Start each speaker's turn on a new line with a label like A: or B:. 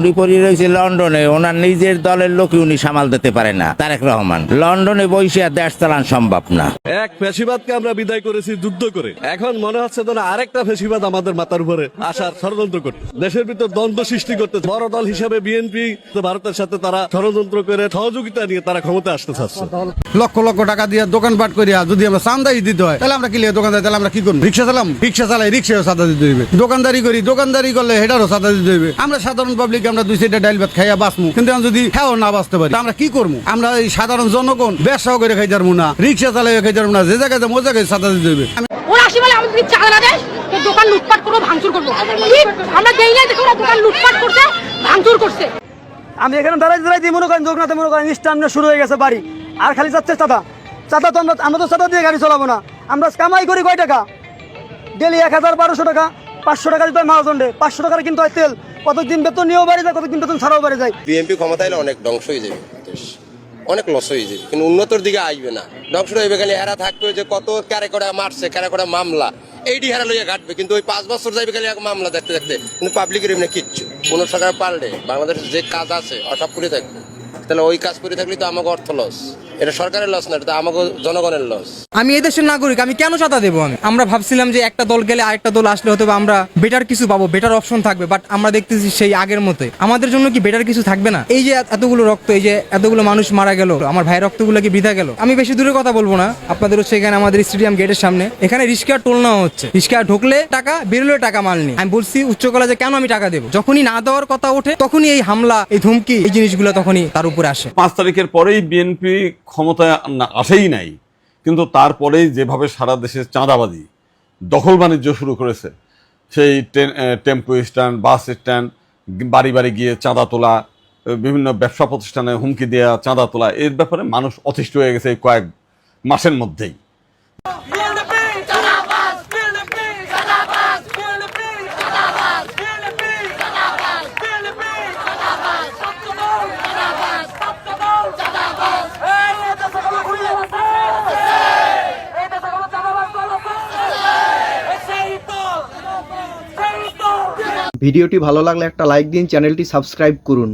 A: উনি পরি রয়েছে লন্ডনে, ওনার নিজের দলের লোকই উনি সামাল দিতে পারে না, তারেক রহমান। লন্ডনে বসে দেশ চালান সম্ভব না।
B: এক ফেসিবাদকে আমরা বিদায় করেছি যুদ্ধ করে। এখন মনে হচ্ছে যেন আরেকটা ফেসিবাদ আমাদের মাথার উপরে আসার ষড়যন্ত্র করতে দেশের ভিতর দ্বন্দ্ব সৃষ্টি করতে বড় দল হিসাবে বিএনপি, ভারতের সাথে তারা ষড়যন্ত্র করে সহযোগিতা নিয়ে তারা ক্ষমতা আসতে চাচ্ছে।
C: লক্ষ লক্ষ টাকা দিয়ে দোকানপাট করিয়া যদি আমরা চান্দাই দিতে হয় তাহলে আমরা কি লিখে দোকানদার তাহলে আমরা কি করব? রিক্সা চালাম রিক্সা চালাই রিক্সাও সাদা দিতে হইবে। দোকানদারি করি দোকানদারি করলে হেটারও সাদা দিতে হইবে। আমরা সাধারণ পাবলিক আমরা দুই সাইডে ডাইল ভাত খাইয়া বাঁচমু। কিন্তু আমরা যদি হ্যাঁ না বাঁচতে পারি আমরা কি করব? আমরা এই সাধারণ জনগণ ব্যবসাও করে খাই যাব না রিক্সা চালাই খাই যাব না যে জায়গায় যাব ওই জায়গায় সাদা দিতে হইবে।
D: ওরা আসি বলে আমাদের চাঁদা দেয় দোকান লুটপাট করব ভাঙচুর করব। আমরা দেই নাই দেখো দোকান লুটপাট করছে ভাঙচুর করছে।
E: আমি এখানে দাঁড়াই দাঁড়াই দিয়ে মনে করেন যোগনাথে মনে করেন স্ট্যান্ড শুরু হয়ে গেছে বাড়ি। আর খালি যাচ্ছে চাঁদা। চাঁদা তো আমরা আমরা তো চাঁদা দিয়ে গাড়ি চালাবো না। আমরা কামাই করি কয় টাকা? ডেলি এক হাজার বারোশো টাকা, পাঁচশো টাকা দিতে হয় মহাজন্ডে পাঁচশো টাকার কিন্তু হয় তেল। কতদিন বেতন নিয়েও বাড়ি যায়, কতদিন বেতন ছাড়াও বাড়ি যায়।
F: বিএনপি ক্ষমতা এলে অনেক ধ্বংস হয়ে যাবে অনেক লস হয়ে যাবে, কিন্তু উন্নতর দিকে আসবে না। ধ্বংস হইবে খালি এরা থাকবে যে কত ক্যারে করে মারছে ক্যারে করে মামলা। এইটি হারা লইয়া ঘাটবে, কিন্তু ওই পাঁচ বছর যাইবে খালি এক মামলা দেখতে দেখতে। কিন্তু পাবলিকের এমনি কিচ্ছু। কোনো সরকার পারলে, বাংলাদেশের যে কাজ আছে অসব করে থাকবে। তাহলে ওই কাজ করে থাকলে তো আমাকে অর্থ লস এটা সরকারের লস না এটা আমাকে জনগণের লস
G: আমি এদেশের নাগরিক আমি কেন চাঁদা দেবো আমি? আমরা ভাবছিলাম যে একটা দল গেলে আরেকটা দল আসলে হয়তো আমরা বেটার কিছু পাবো বেটার অপশন থাকবে বাট আমরা দেখতেছি সেই আগের মতোই। আমাদের জন্য কি বেটার কিছু থাকবে না? এই যে এতগুলো রক্ত এই যে এতগুলো মানুষ মারা গেল আমার ভাইয়ের রক্তগুলো কি বৃথা গেল? আমি বেশি দূরে কথা বলব না আপনাদের হচ্ছে এখানে আমাদের স্টেডিয়াম গেটের সামনে। এখানে রিস্কা টোল নেওয়া হচ্ছে। রিস্কা ঢুকলে টাকা বেরোলে টাকা মাল নেই। আমি বলছি উচ্চ কলেজে কেন আমি টাকা দেবো? যখনই না দেওয়ার কথা ওঠে তখনই এই হামলা এই ধুমকি এই জিনিসগুলো তখনই তার উপরে আসে।
H: পাঁচ তারিখের পরেই বিএনপি ক্ষমতায় আসেই নাই। কিন্তু তারপরেই যেভাবে সারা দেশে চাঁদাবাজি, দখল বাণিজ্য শুরু করেছে, সেই টেম্পো স্ট্যান্ড, বাস স্ট্যান্ড, বাড়ি বাড়ি গিয়ে চাঁদা তোলা বিভিন্ন ব্যবসা প্রতিষ্ঠানে হুমকি দেওয়া চাঁদা তোলা, এর ব্যাপারে মানুষ অতিষ্ঠ হয়ে গেছে কয়েক মাসের মধ্যেই।
I: ভিডিওটি ভালো লাগলে একটা লাইক দিন চ্যানেলটি সাবস্ক্রাইব করুন।